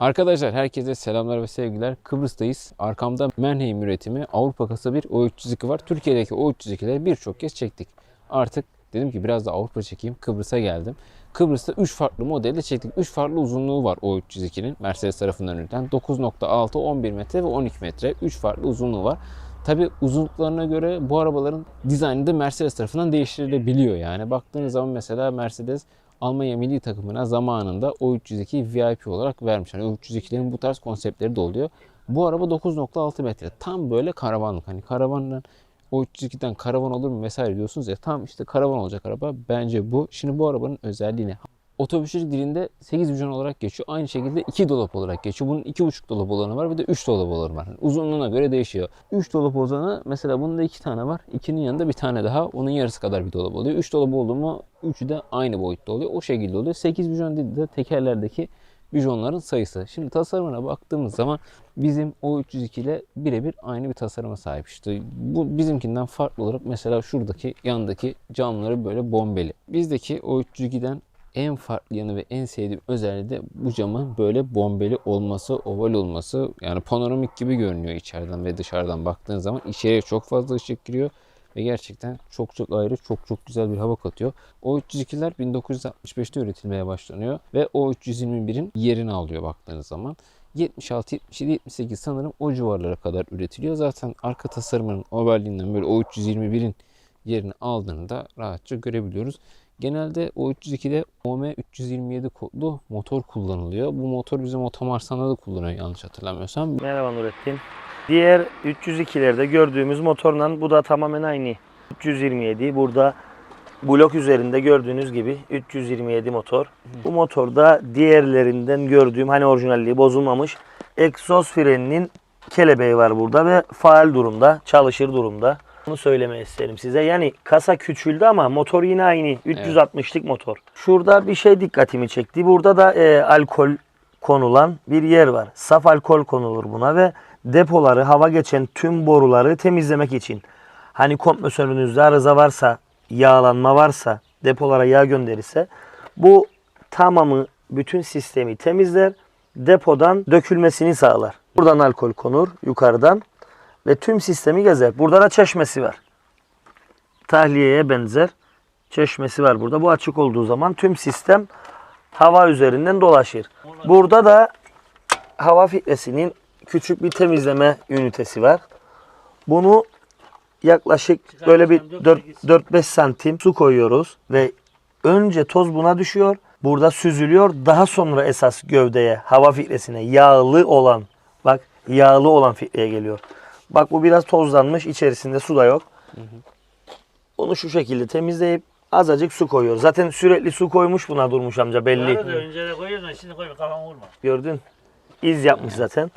Arkadaşlar herkese selamlar ve sevgiler. Kıbrıs'tayız. Arkamda Mannheim üretimi Avrupa kasa bir O302 var. Türkiye'deki O302'leri birçok kez çektik. Artık dedim ki biraz da Avrupa çekeyim. Kıbrıs'a geldim. Kıbrıs'ta 3 farklı modelde çektik. 3 farklı uzunluğu var O302'nin Mercedes tarafından üretilen. 9.6, 11 metre ve 12 metre. 3 farklı uzunluğu var. Tabi uzunluklarına göre bu arabaların dizaynı da Mercedes tarafından değiştirilebiliyor. Yani baktığınız zaman mesela Mercedes Almanya milli takımına zamanında O302 VIP olarak vermiş. Hani O302'lerin bu tarz konseptleri de oluyor. Bu araba 9.6 metre. Tam böyle karavanlık. Hani karavandan O302'den karavan olur mu vesaire diyorsunuz ya. Tam işte karavan olacak araba. Bence bu. Şimdi bu arabanın özelliği ne? Otobüsçülük dilinde 8 vijon olarak geçiyor. Aynı şekilde 2 dolap olarak geçiyor. Bunun 2,5 dolap olanı var bir de 3 dolap olanı var. Yani uzunluğuna göre değişiyor. 3 dolap olanı mesela bunda 2 tane var. 2'nin yanında bir tane daha. Onun yarısı kadar bir dolap oluyor. 3 dolap oldu mu 3'ü de aynı boyutta oluyor. O şekilde oluyor. 8 vijon dilinde tekerlerdeki vijonların sayısı. Şimdi tasarımına baktığımız zaman bizim O302 ile birebir aynı bir tasarıma sahip. İşte bu bizimkinden farklı olarak mesela şuradaki yandaki camları böyle bombeli. Bizdeki O302'den en farklı yanı ve en sevdiğim özelliği de bu camın böyle bombeli olması, oval olması. Yani panoramik gibi görünüyor içeriden ve dışarıdan baktığın zaman. içeriye çok fazla ışık giriyor ve gerçekten çok çok ayrı, çok çok güzel bir hava katıyor. O 302'ler 1965'te üretilmeye başlanıyor ve o 321'in yerini alıyor baktığınız zaman. 76, 77, 78 sanırım o civarlara kadar üretiliyor. Zaten arka tasarımının ovalliğinden böyle o 321'in yerini aldığını da rahatça görebiliyoruz. Genelde o 302'de OM 327 kodlu motor kullanılıyor. Bu motor bizim otomarsanda da kullanıyor yanlış hatırlamıyorsam. Merhaba Nurettin. Diğer 302'lerde gördüğümüz motorla bu da tamamen aynı. 327 burada blok üzerinde gördüğünüz gibi 327 motor. Bu motorda diğerlerinden gördüğüm hani orijinalliği bozulmamış egzoz freninin kelebeği var burada ve faal durumda, çalışır durumda. Bunu söylemek isterim size. Yani kasa küçüldü ama motor yine aynı. 360'lık motor. Şurada bir şey dikkatimi çekti. Burada da e, alkol konulan bir yer var. Saf alkol konulur buna ve depoları, hava geçen tüm boruları temizlemek için. Hani kompresörünüzde arıza varsa, yağlanma varsa, depolara yağ gönderirse bu tamamı bütün sistemi temizler, depodan dökülmesini sağlar. Buradan alkol konur yukarıdan ve tüm sistemi gezer. Burada da çeşmesi var. Tahliyeye benzer çeşmesi var burada. Bu açık olduğu zaman tüm sistem hava üzerinden dolaşır. Burada da hava filtresinin küçük bir temizleme ünitesi var. Bunu yaklaşık böyle bir 4-5 santim su koyuyoruz ve önce toz buna düşüyor. Burada süzülüyor. Daha sonra esas gövdeye, hava filtresine yağlı olan bak yağlı olan filtreye geliyor. Bak bu biraz tozlanmış. içerisinde su da yok. Onu şu şekilde temizleyip azıcık su koyuyor. Zaten sürekli su koymuş buna durmuş amca belli. Arada önce de koyuyorsun şimdi koy kafan vurma. Gördün. İz yapmış zaten.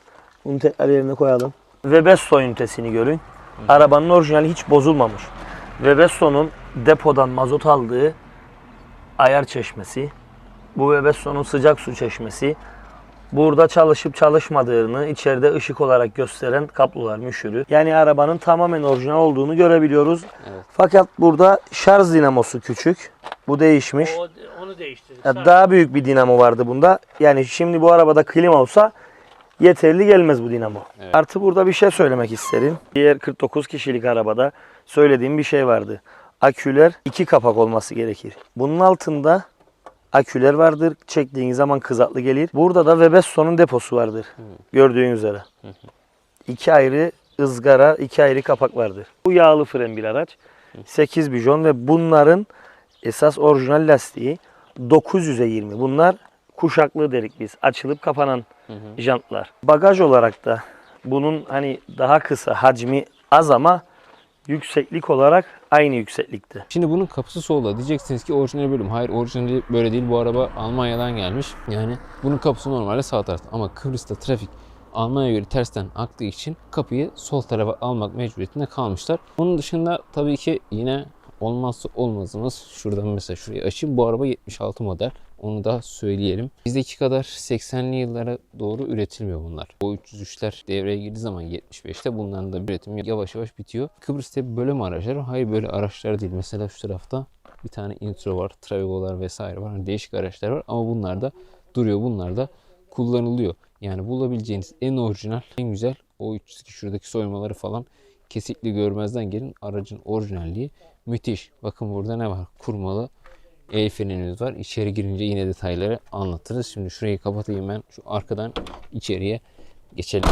Bunu tekrar yerine koyalım. Webesto ünitesini görün. Arabanın orijinali hiç bozulmamış. Webesto'nun depodan mazot aldığı ayar çeşmesi. Bu Webesto'nun sıcak su çeşmesi. Burada çalışıp çalışmadığını içeride ışık olarak gösteren kablolar müşürü. Yani arabanın tamamen orijinal olduğunu görebiliyoruz. Evet. Fakat burada şarj dinamosu küçük. Bu değişmiş. O, onu değiştirdik. Daha büyük bir dinamo vardı bunda. Yani şimdi bu arabada klima olsa yeterli gelmez bu dinamo. Evet. Artı burada bir şey söylemek isterim. Diğer 49 kişilik arabada söylediğim bir şey vardı. Aküler iki kapak olması gerekir. Bunun altında aküler vardır. Çektiğiniz zaman kızaklı gelir. Burada da Webesto'nun deposu vardır. Gördüğünüz üzere. İki ayrı ızgara, iki ayrı kapak vardır. Bu yağlı fren bir araç. 8 bijon ve bunların esas orijinal lastiği 900'e 20. Bunlar kuşaklı derik biz. Açılıp kapanan jantlar. Bagaj olarak da bunun hani daha kısa hacmi az ama yükseklik olarak aynı yükseklikte. Şimdi bunun kapısı solda. Diyeceksiniz ki orijinal bölüm. Hayır orijinali böyle değil. Bu araba Almanya'dan gelmiş. Yani bunun kapısı normalde sağ tarafta. Ama Kıbrıs'ta trafik Almanya'ya göre tersten aktığı için kapıyı sol tarafa almak mecburiyetinde kalmışlar. Bunun dışında tabii ki yine olmazsa olmazımız şuradan mesela şurayı açayım. Bu araba 76 model. Onu da söyleyelim. Bizdeki kadar 80'li yıllara doğru üretilmiyor bunlar. O 303'ler devreye girdiği zaman 75'te bunların da üretimi yavaş yavaş bitiyor. Kıbrıs'ta böyle mi araçlar? Hayır böyle araçlar değil. Mesela şu tarafta bir tane intro var, Travego'lar vesaire var. Hani değişik araçlar var ama bunlar da duruyor. Bunlar da kullanılıyor. Yani bulabileceğiniz en orijinal, en güzel o 302 şuradaki soymaları falan kesinlikle görmezden gelin. Aracın orijinalliği müthiş. Bakın burada ne var? Kurmalı el frenimiz var. İçeri girince yine detayları anlatırız. Şimdi şurayı kapatayım ben. Şu arkadan içeriye geçelim.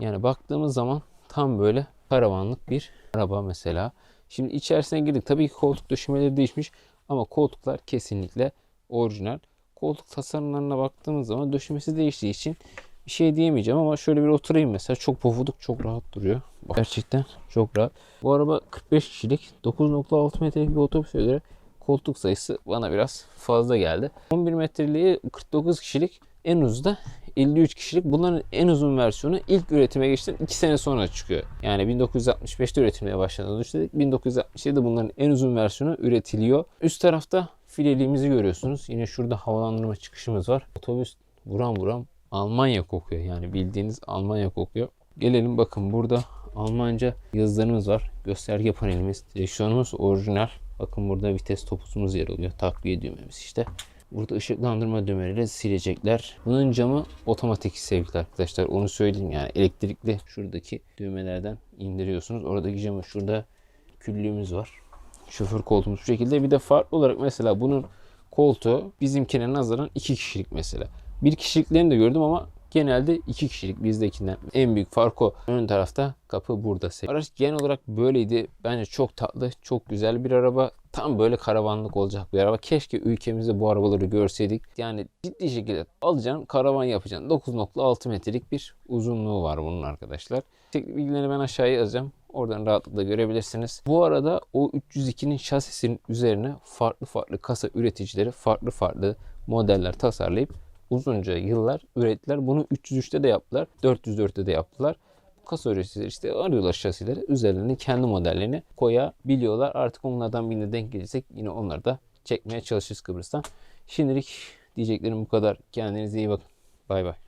Yani baktığımız zaman tam böyle karavanlık bir araba mesela. Şimdi içerisine girdik. Tabii ki koltuk döşemeleri değişmiş ama koltuklar kesinlikle orijinal. Koltuk tasarımlarına baktığımız zaman döşemesi değiştiği için bir şey diyemeyeceğim ama şöyle bir oturayım mesela. Çok pofuduk, çok rahat duruyor. Gerçekten çok rahat. Bu araba 45 kişilik, 9.6 metrelik bir otobüse göre koltuk sayısı bana biraz fazla geldi. 11 metreliği 49 kişilik, en uzuzu da 53 kişilik. Bunların en uzun versiyonu ilk üretime geçti 2 sene sonra çıkıyor. Yani 1965'te üretilmeye başladığını düşündük. 1967'de bunların en uzun versiyonu üretiliyor. Üst tarafta fileliğimizi görüyorsunuz. Yine şurada havalandırma çıkışımız var. Otobüs buram buram Almanya kokuyor. Yani bildiğiniz Almanya kokuyor. Gelelim bakın burada Almanca yazılarımız var. Gösterge panelimiz, direksiyonumuz orijinal. Bakın burada vites topuzumuz yer alıyor. Takviye düğmemiz işte. Burada ışıklandırma düğmeleri silecekler. Bunun camı otomatik sevgili arkadaşlar. Onu söyleyeyim yani elektrikli şuradaki düğmelerden indiriyorsunuz. Oradaki camı şurada küllüğümüz var. Şoför koltuğumuz şu şekilde. Bir de farklı olarak mesela bunun koltuğu bizimkine nazaran iki kişilik mesela. Bir kişiliklerini de gördüm ama genelde iki kişilik bizdekinden. En büyük fark o. Ön tarafta kapı burada. Araç genel olarak böyleydi. Bence çok tatlı, çok güzel bir araba. Tam böyle karavanlık olacak bir araba. Keşke ülkemizde bu arabaları görseydik. Yani ciddi şekilde alacaksın, karavan yapacaksın. 9.6 metrelik bir uzunluğu var bunun arkadaşlar. Teknik bilgilerini ben aşağıya yazacağım. Oradan rahatlıkla görebilirsiniz. Bu arada o 302'nin şasisinin üzerine farklı farklı kasa üreticileri farklı farklı modeller tasarlayıp uzunca yıllar ürettiler. Bunu 303'te de yaptılar. 404'te de yaptılar. Kasa üreticileri işte arıyorlar şasileri. Üzerlerine kendi modellerini koyabiliyorlar. Artık onlardan birine denk gelirsek yine onları da çekmeye çalışırız Kıbrıs'tan. Şimdilik diyeceklerim bu kadar. Kendinize iyi bakın. Bay bay.